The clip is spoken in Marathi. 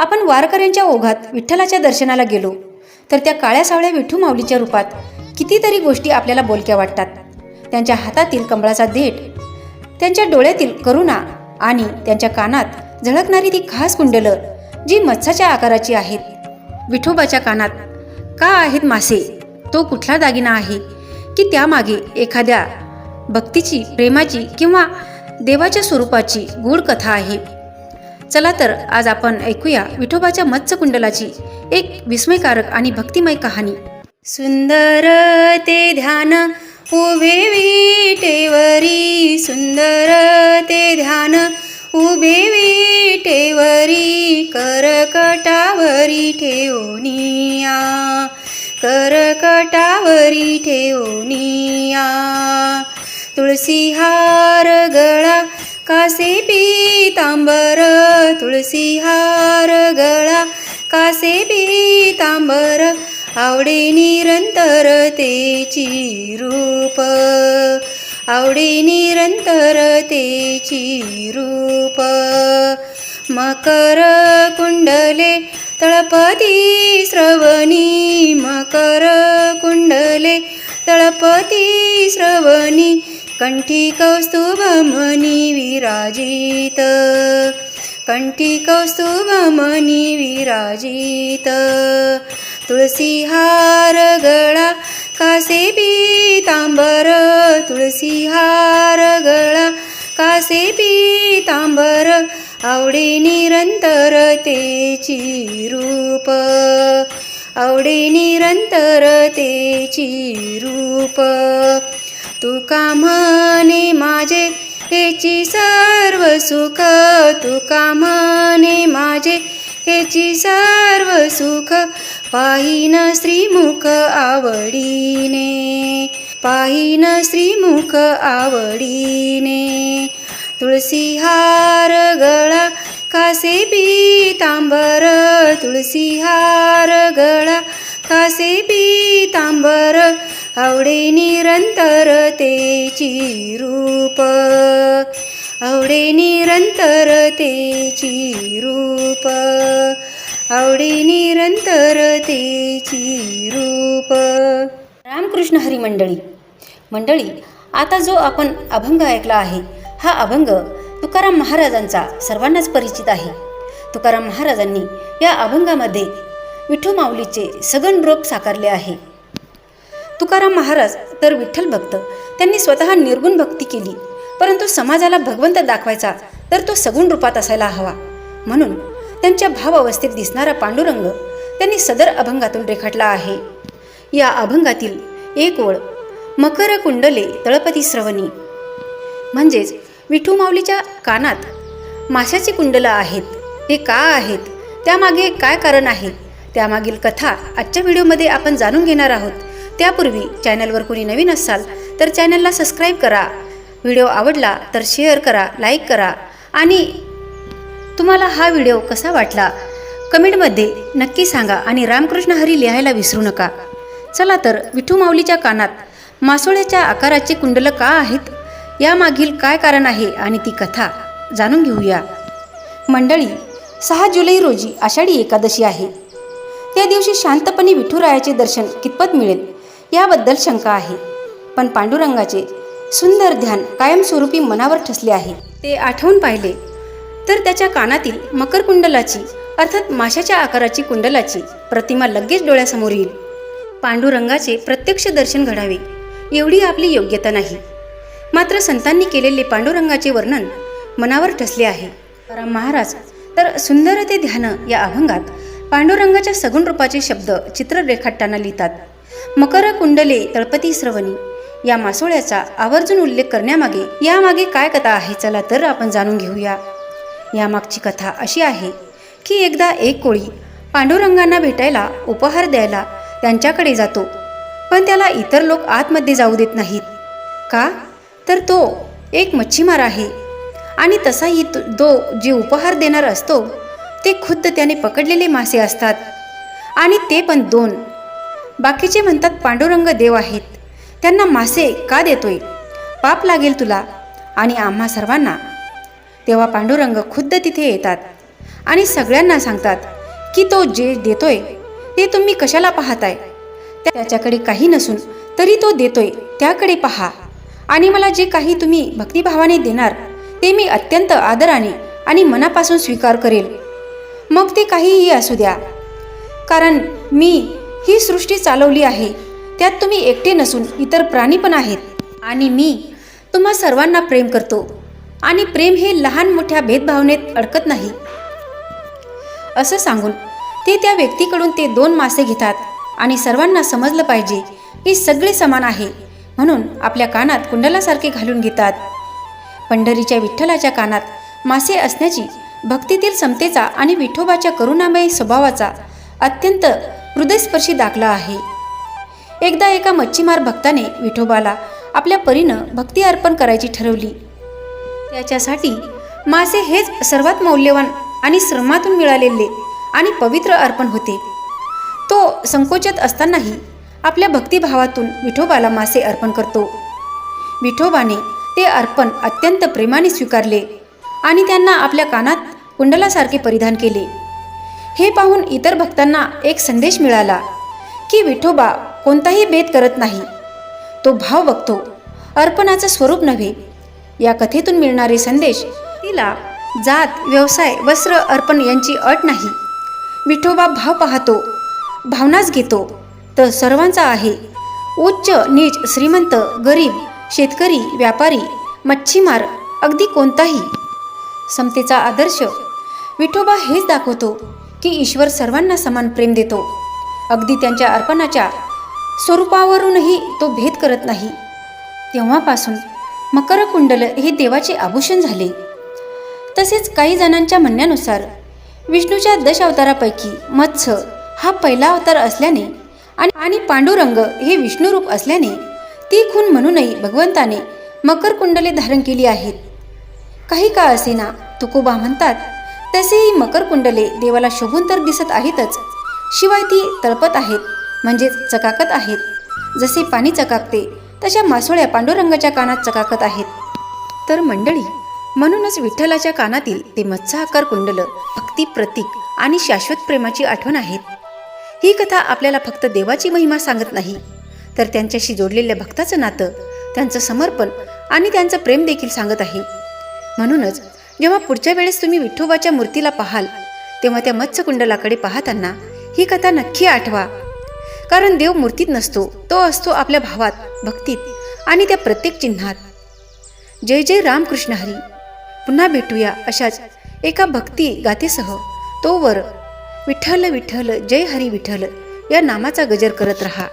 आपण वारकऱ्यांच्या ओघात विठ्ठलाच्या दर्शनाला गेलो. तर त्या काळ्या सावळ्या विठू माऊलीच्या रूपात कितीतरी गोष्टी आपल्याला बोलक्या वाटतात. त्यांच्या हातातील कमळाचा देठ त्यांच्या डोळ्यातील करुणा आणि त्यांच्या कानात झळकणारी ती खास कुंडलं जी मत्साच्या आकाराची आहेत. विठोबाच्या कानात का आहेत मासे? तो कुठला दागिना आहे? की त्यामागे एखाद्या भक्तीची प्रेमाची किंवा देवाच्या स्वरूपाची गूढ कथा आहे? चला तर आज आपण ऐकूया विठोबाच्या मत्स्यकुंडलाची एक विस्मयकारक आणि भक्तिमय कहाणी. सुंदर ते ध्यान उभे विटेवरी. सुंदर ते ध्यान उभे विटेवरी. करकटावरी ठेवनिया करकटावरी ठेवनिया तुळसी हार गळा कासे पीतांबर तुळसी हार गळा. कासे पीतांबर आवडे निरंतर तेची रूप. आवडे निरंतर तेची रूप. मकर कुंडले तळपती श्रवणी. मकर कुंडले तळपती श्रवणी. कंठी कौस्तुभ मनी विराजित कंठी कौस्तुभ मनी विराजित तुळसी हार गळा कासे पीतांबर। तुळसी हार गळा कासे पीतांबर। आवडे निरंतर तेची रूप। आवडे निरंतर तेची रूप। तुका म्हणे माझे? हेची सर्व सुख तुका म्हणे माझे? हेची सर्व सुख पाहिन श्रीमुख आवडीने. पाहिन श्रीमुख आवडीने. तुळसी हार गळा कासे पीतांबर तुळसी हार गळा कासे पीतांबर आवडे निरंतर तेची रूप. आवडे निरंतर तेची रूप. आवडे निरंतर तेची रूप. रामकृष्ण हरी मंडळी मंडळी आता जो आपण अभंग ऐकला आहे हा अभंग तुकाराम महाराजांचा सर्वांनाच परिचित आहे. तुकाराम महाराजांनी या अभंगामध्ये विठू माऊलीचे सगन रूप साकारले आहे. तुकाराम महाराज तर विठ्ठल भक्त. त्यांनी स्वतः निर्गुण भक्ती केली. परंतु समाजाला भगवंत दाखवायचा तर तो सगुण रूपात असायला हवा. म्हणून त्यांच्या भाव अवस्थेत दिसणारा पांडुरंग त्यांनी सदर अभंगातून रेखाटला आहे. या अभंगातील एक ओळ मकर कुंडले तळपती श्रवणी. म्हणजेच विठू माऊलीच्या कानात माशाची कुंडलं आहेत. ते का आहेत? त्यामागे काय कारण आहे? त्यामागील कथा आजच्या व्हिडिओमध्ये आपण जाणून घेणार आहोत. त्यापूर्वी चॅनलवर कोणी नवीन असाल तर चॅनलला सबस्क्राईब करा. व्हिडिओ आवडला तर शेअर करा लाईक करा. आणि तुम्हाला हा व्हिडिओ कसा वाटला? कमेंटमध्ये नक्की सांगा आणि रामकृष्ण हरी लिहायला विसरू नका. चला तर विठू माऊलीच्या कानात मासोळ्याच्या आकाराचे कुंडलं का आहेत? यामागील काय कारण आहे आणि ती कथा जाणून घेऊया. मंडळी सहा जुलै रोजी आषाढी एकादशी आहे. त्या दिवशी शांतपणे विठुरायाचे दर्शन कितपत मिळेल? याबद्दल शंका आहे. पण पांडुरंगाचे सुंदर ध्यान कायमस्वरूपी मनावर ठसले आहे. ते आठवून पाहिले. तर त्याच्या कानातील मकर कुंडलाची अर्थात माशाच्या आकाराची कुंडलाची प्रतिमा लगेच डोळ्यासमोर येईल. पांडुरंगाचे प्रत्यक्ष दर्शन घडावे एवढी आपली योग्यता नाही. मात्र संतांनी केलेले पांडुरंगाचे वर्णन मनावर ठसले आहे. राम महाराज तर सुंदर ते ध्यान या अभंगात पांडुरंगाच्या सगुण रूपाचे शब्द चित्र रेखाटताना लिहितात. मकर कुंडले तळपती श्रवणी. या मासोळ्याचा आवर्जून उल्लेख करण्यामागे यामागे काय कथा आहे चला तर आपण जाणून घेऊया. यामागची कथा अशी आहे की एकदा एक कोळी पांडुरंगांना भेटायला उपहार द्यायला त्यांच्याकडे जातो पण त्याला इतर लोक आतमध्ये जाऊ देत नाहीत. का? तर तो एक मच्छीमार आहे आणि तसाही तो दो जे उपहार देणार असतो ते खुद्द त्याने पकडलेले मासे असतात आणि ते पण दोन बाकीचे म्हणतात पांडुरंग देव आहेत. त्यांना मासे का देतोय? पाप लागेल तुला आणि आम्हा सर्वांना. तेव्हा पांडुरंग खुद्द तिथे येतात आणि सगळ्यांना सांगतात की तो जे देतोय ते तुम्ही कशाला पाहताय? त्या- त्याच्याकडे काही नसून तरी तो देतोय त्याकडे पहा. आणि मला जे काही तुम्ही भक्तिभावाने देणार ते मी अत्यंत आदराने आणि मनापासून स्वीकार करेल. मग ते काहीही असू द्या. कारण मी ही सृष्टी चालवली आहे. त्यात तुम्ही एकटे नसून इतर प्राणी पण आहेत. आणि मी तुम्हा सर्वांना प्रेम करतो. आणि प्रेम हे लहान मोठ्या भेदभावनेत अडकत नाही. असं सांगून ते त्या व्यक्तीकडून ते दोन मासे घेतात. आणि सर्वांना समजलं पाहिजे की सगळे समान आहे. म्हणून आपल्या कानात कुंडलासारखे घालून घेतात. पंढरीच्या विठ्ठलाच्या कानात मासे असण्याची भक्तीतील समतेचा आणि विठोबाच्या करुणामय स्वभावाचा अत्यंत हृदयस्पर्शी दाखला आहे. एकदा एका मच्छीमार भक्ताने विठोबाला आपल्या परीनं भक्ती अर्पण करायची ठरवली. त्याच्यासाठी मासे हेच सर्वात मौल्यवान आणि श्रमातून मिळालेले आणि पवित्र अर्पण होते. तो संकोचत असतानाही आपल्या भक्तिभावातून विठोबाला मासे अर्पण करतो. विठोबाने ते अर्पण अत्यंत प्रेमाने स्वीकारले आणि त्यांना आपल्या कानात कुंडलासारखे परिधान केले. हे पाहून इतर भक्तांना एक संदेश मिळाला की विठोबा कोणताही भेद करत नाही. तो भाव बघतो अर्पणाचं स्वरूप नव्हे. या कथेतून मिळणारे संदेश तिला जात व्यवसाय वस्त्र अर्पण यांची अट नाही. विठोबा भाव पाहतो भावनाच घेतो तर सर्वांचा आहे. उच्च नीच श्रीमंत गरीब शेतकरी व्यापारी मच्छीमार अगदी कोणताही. समतेचा आदर्श विठोबा हेच दाखवतो की ईश्वर सर्वांना समान प्रेम देतो. अगदी त्यांच्या अर्पणाच्या स्वरूपावरूनही तो भेद करत नाही. तेव्हापासून मकर कुंडल हे देवाचे आभूषण झाले. तसेच काही जणांच्या म्हणण्यानुसार विष्णूच्या दश अवतारापैकी मत्स्य हा पहिला अवतार असल्याने आणि आणि पांडुरंग हे विष्णुरूप असल्याने ती खून म्हणूनही भगवंताने मकर कुंडले धारण केली आहेत. काही का असेना तुकोबा म्हणतात तसेही मकर कुंडले देवाला शोभून तर दिसत आहेतच. शिवाय ती तळपत आहेत म्हणजेच चकाकत आहेत. जसे पाणी चकाकते तशा मासोळ्या पांडुरंगाच्या कानात चकाकत आहेत. तर मंडळी म्हणूनच विठ्ठलाच्या कानातील ते मत्स्याकार कुंडल भक्ती प्रतीक आणि शाश्वत प्रेमाची आठवण आहेत. ही कथा आपल्याला फक्त देवाची महिमा सांगत नाही तर त्यांच्याशी जोडलेल्या भक्ताचं नातं त्यांचं समर्पण आणि त्यांचं प्रेम देखील सांगत आहे. म्हणूनच जेव्हा पुढच्या वेळेस तुम्ही विठोबाच्या मूर्तीला पाहाल तेव्हा त्या मत्स्यकुंडलाकडे पाहताना ही कथा नक्की आठवा. कारण देव मूर्तीत नसतो तो असतो आपल्या भावात भक्तीत आणि त्या प्रत्येक चिन्हात. जय जय रामकृष्ण हरी. पुन्हा भेटूया अशाच एका भक्ती गाथेसह. तोवर विठ्ठल विठ्ठल जय हरी विठ्ठल या नामाचा गजर करत रहा.